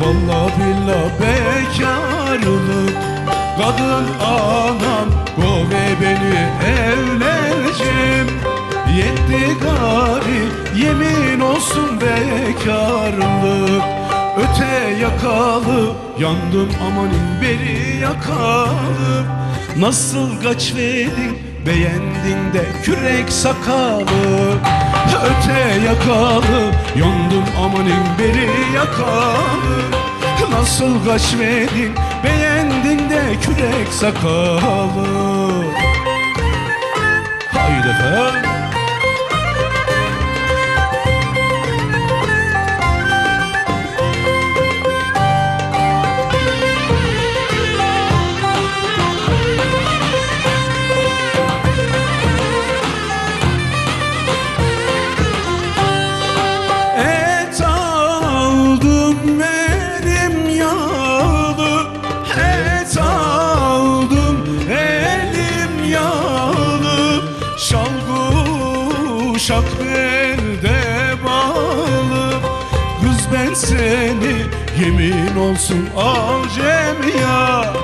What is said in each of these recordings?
valla billah bekarlık Kadın anam kove beni evleneceğim. Yetti gari yemin olsun bekarlık Öte yakalı yandım amanin beri yakalı. Nasıl kaç verdin beğendin de kürek sakalı Öte yakalı. Yandım amanin beri yakalı. Nasıl kaç verdin beğendin de kürek sakalı. Haydi efendim Şal kuşak belde bağlı? Kız ben seni yemin olsun alcem ya.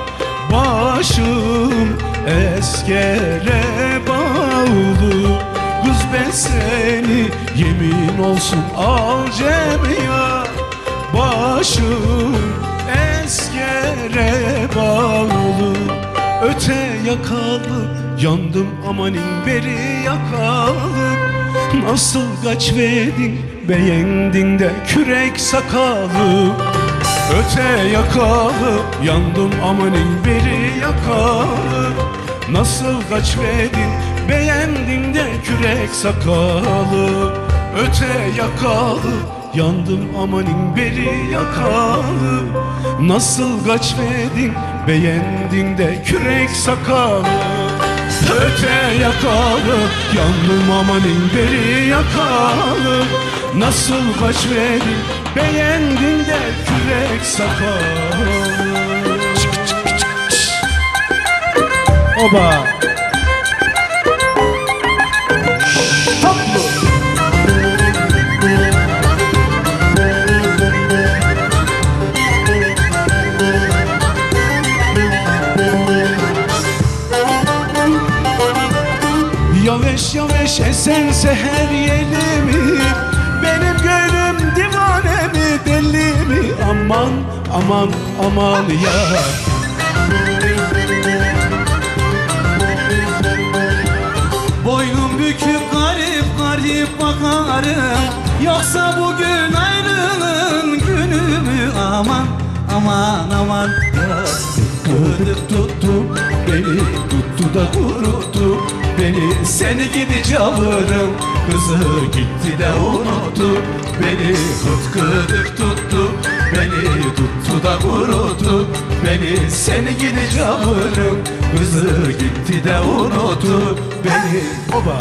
Başım eskere bağlı. Kız ben seni yemin olsun alcem ya. Başım eskere bağlı. Öte yakalı yandım amanin beri yakalı Nasıl kaç verdin beğendin de kürek sakalı. Öte yakalı yandım amanin beri yakalı. Nasıl kaç verdin beğendin de kürek sakalı. Öte yakalı yandım amanin beri yakalı. Nasıl kaç verdin beğendin de kürek sakalı Öte yakalı yandım amanin beri yakalı Nasıl kaç verdin beğendin de kürek sakalı Oba. Seher yeli mi? Benim gönlüm divane mi? Deli mi? Aman aman aman ya. Boynum büküp garip garip bakarım. Yoksa bugün ayrılığın günü mü? Aman aman aman ya. Gıdık tuttu beni tuttu da kuruttu Beni seni gidi çalırım. Kızı gitti de unuttu Beni hıt gıdık tuttu. Beni tuttu da kuruttu Beni seni gidi çalırım. Kızı gitti de unuttu Beni Oba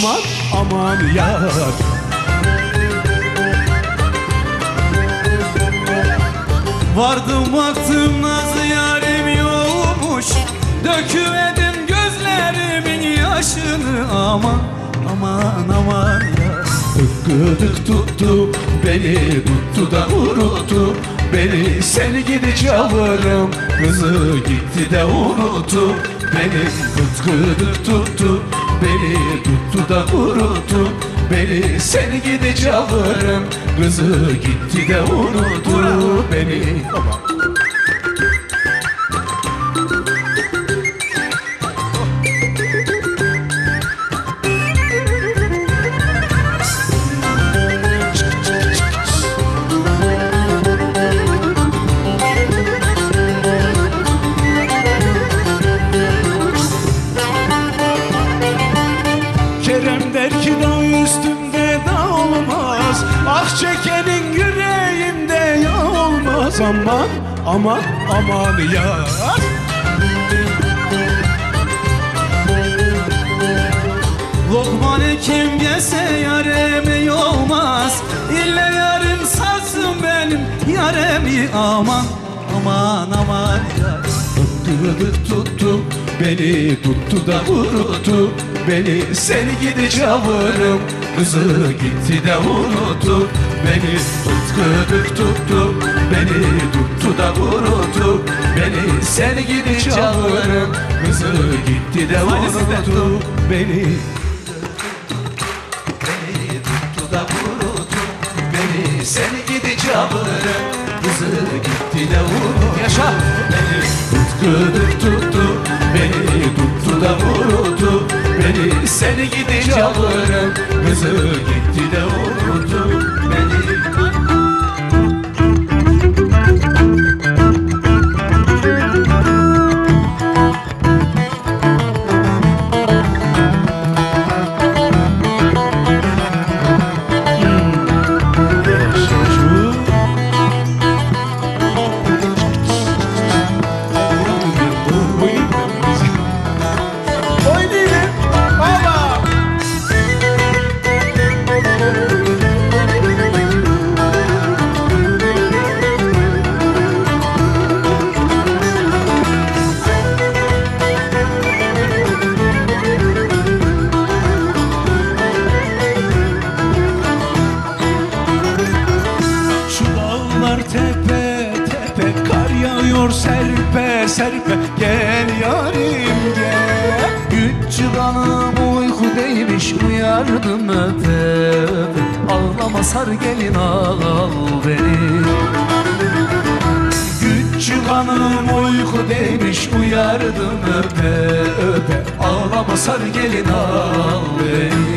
aman aman yar. Vardım baktım nazı yarim yokmuş. Döküverdim gözlerimin yaşını. Aman aman aman ya Gıdık tuttu beni tuttu da unuttu. Beni seni gidi çalırım Kızı gitti de unuttu. Beni gıdık tuttu Beni tuttu da unuttu Beni gidi çalırım Kızı gitti de unuttu aman aman aman yar Lokmanı kim yese yaremi olmaz İlle yarım sarsın benim yaremi. Aman aman aman yar Tuttu tuttu beni tuttu da vurdu beni seni gidi çavurum kızı gitti de unuttu beni tuttu tuttu beni tuttu da vurdu. Beni seni gidi çavurum kızı gitti de unuttu beni Beni tuttu da vurdu. Beni seni gidi çavurun Kızı gitti de vurdu. Yaşa. Beni tuttu tuttu Beni tuttu da vurdu. Beni seni gidi çavurun Kızı gitti de vurdu tepe Kar yağıyor serpe serpe. Gel yarim gel. Güç çıkanım uykudaymış uyardım öpe öpe. Ağlama sar gelin al beni. Güç kanım uykudaymış Uyardım öpe öpe. Ağlama sar gelin al beni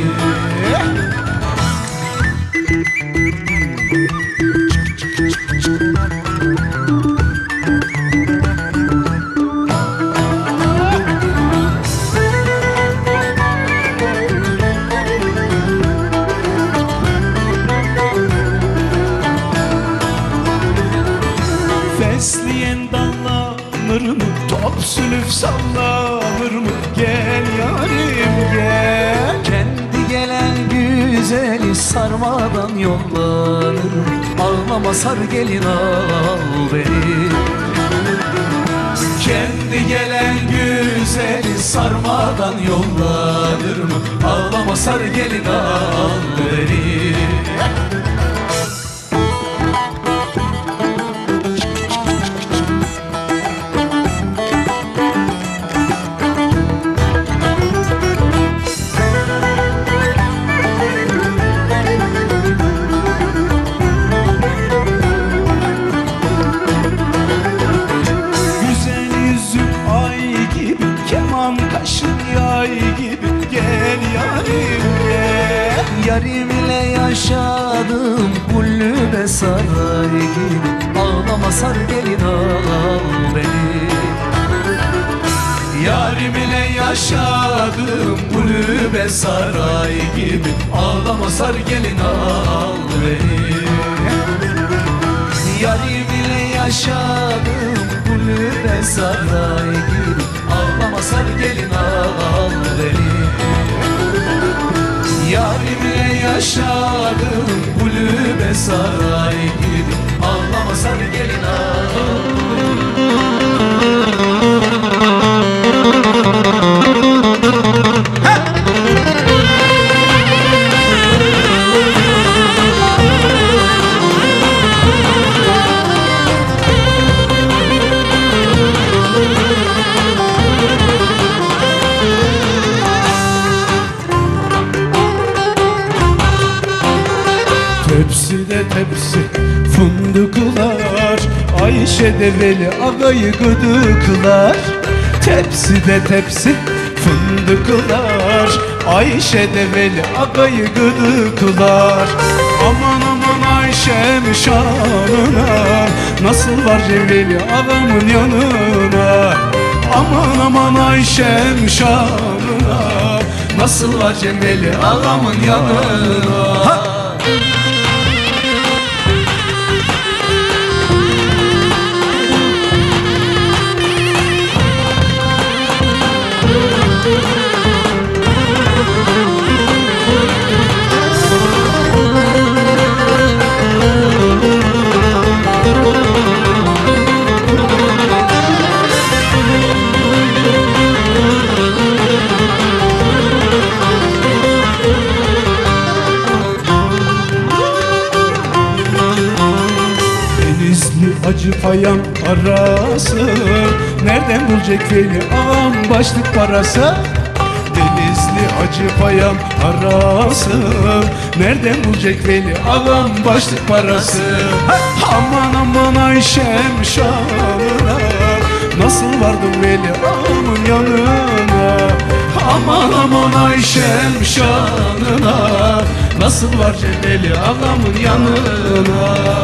sarmadan yollanır Ağlama sar gelin al beni Kendi gelen güzeli sarmadan yollanır mı? Ağlama sar gelin al beni Sar gelin al beni Yarim ile yaşadım kulübe saray gibi. Ağlama sar gelin al beni Yarim ile yaşadım kulübe saray gibi. Ağlama sar gelin al beni Yarim ile yaşadım kulübe saray gibi. Ağlama sar Tepside tepsi fındıklar Ayşe develi ağayı gıdıklar. Tepside tepsi fındıklar Ayşe develi ağayı gıdıklar. Aman aman Ayşe'm şanına Nasıl var ceveli ağamın yanına? Aman aman Ayşe'm şanına Nasıl var ceveli ağamın yanına? Ha! Yarası Nereden bulacak veli ağam başlık parası. Denizli acı payam arası Nereden bulacak veli ağam başlık parası. Aman aman Ayşem şanına. Nasıl vardım veli ağamın yanına. Aman aman Ayşem şanına. Nasıl var veli ağamın yanına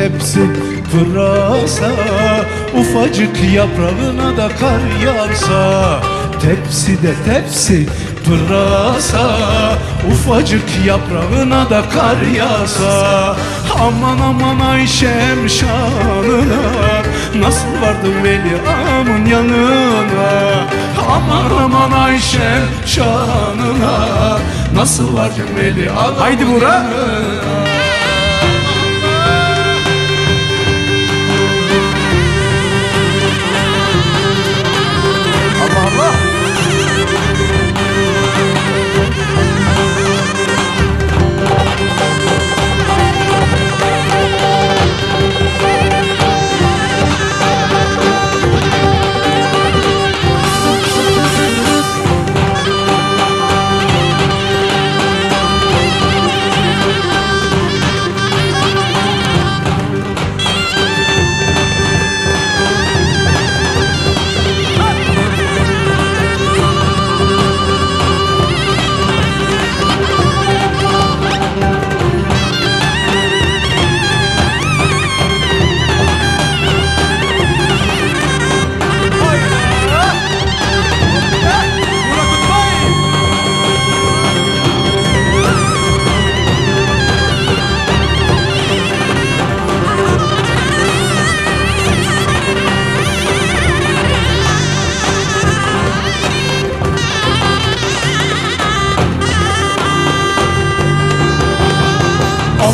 tepsi pırasa Ufacık yaprağına da kar yağsa. Tepside tepsi pırasa Ufacık yaprağına da kar yağsa. Aman aman Ayşem şanına Nasıl vardın veli amın yanına? Aman aman Ayşem şanına Nasıl vardın veli amın Haydi Buğra.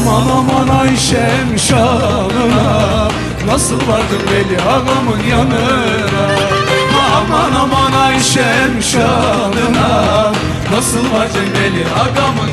Aman aman Ayşem şanına. Nasıl vardın Veli ağamın yanına? Aman aman Ayşem şanına. Nasıl vardın Veli ağamın